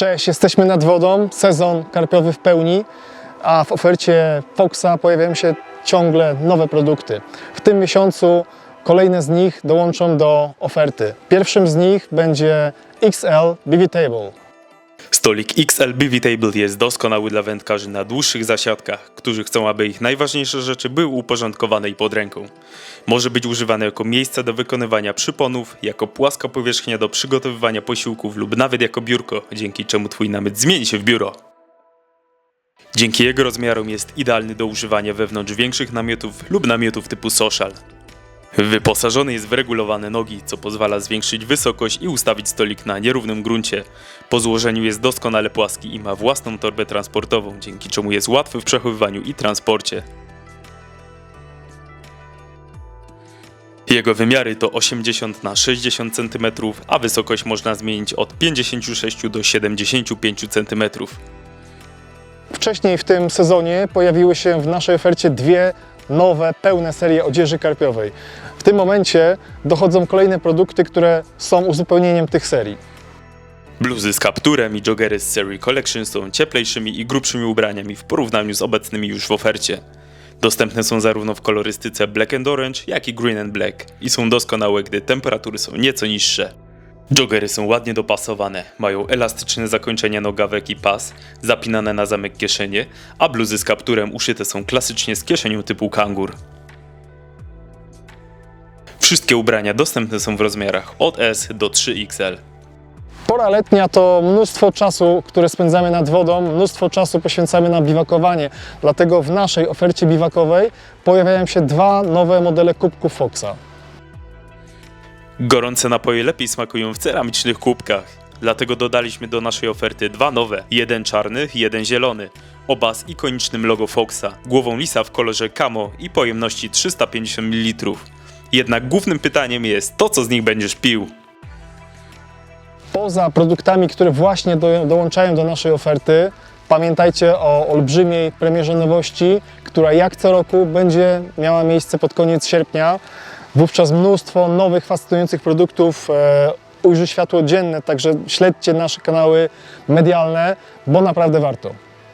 Cześć, jesteśmy nad wodą, sezon karpiowy w pełni, a w ofercie Foxa pojawiają się ciągle nowe produkty. W tym miesiącu kolejne z nich dołączą do oferty. Pierwszym z nich będzie XL BB Table. Stolik XL BV Table jest doskonały dla wędkarzy na dłuższych zasiadkach, którzy chcą, aby ich najważniejsze rzeczy były uporządkowane i pod ręką. Może być używany jako miejsce do wykonywania przyponów, jako płaska powierzchnia do przygotowywania posiłków lub nawet jako biurko, dzięki czemu twój namiot zmieni się w biuro. Dzięki jego rozmiarom jest idealny do używania wewnątrz większych namiotów lub namiotów typu social. Wyposażony jest w regulowane nogi, co pozwala zwiększyć wysokość i ustawić stolik na nierównym gruncie. Po złożeniu jest doskonale płaski i ma własną torbę transportową, dzięki czemu jest łatwy w przechowywaniu i transporcie. Jego wymiary to 80 na 60 cm, a wysokość można zmienić od 56 do 75 cm. Wcześniej w tym sezonie pojawiły się w naszej ofercie dwie nowe, pełne serie odzieży karpiowej. W tym momencie dochodzą kolejne produkty, które są uzupełnieniem tych serii. Bluzy z kapturem i joggery z Series Collection są cieplejszymi i grubszymi ubraniami w porównaniu z obecnymi już w ofercie. Dostępne są zarówno w kolorystyce Black and Orange, jak i Green and Black i są doskonałe, gdy temperatury są nieco niższe. Joggery są ładnie dopasowane, mają elastyczne zakończenia nogawek i pas, zapinane na zamek kieszenie, a bluzy z kapturem uszyte są klasycznie z kieszenią typu kangur. Wszystkie ubrania dostępne są w rozmiarach od S do 3XL. Pora letnia to mnóstwo czasu, które spędzamy nad wodą, mnóstwo czasu poświęcamy na biwakowanie. Dlatego w naszej ofercie biwakowej pojawiają się dwa nowe modele kubków Foxa. Gorące napoje lepiej smakują w ceramicznych kubkach. Dlatego dodaliśmy do naszej oferty dwa nowe, jeden czarny, jeden zielony. Oba z ikonicznym logo Foxa, głową lisa w kolorze camo i pojemności 350 ml. Jednak głównym pytaniem jest to, co z nich będziesz pił. Poza produktami, które właśnie do, dołączają do naszej oferty, pamiętajcie o olbrzymiej premierze nowości, która jak co roku będzie miała miejsce pod koniec sierpnia. Wówczas mnóstwo nowych, fascynujących produktów e, ujrzy światło dzienne, także śledźcie nasze kanały medialne, bo naprawdę warto.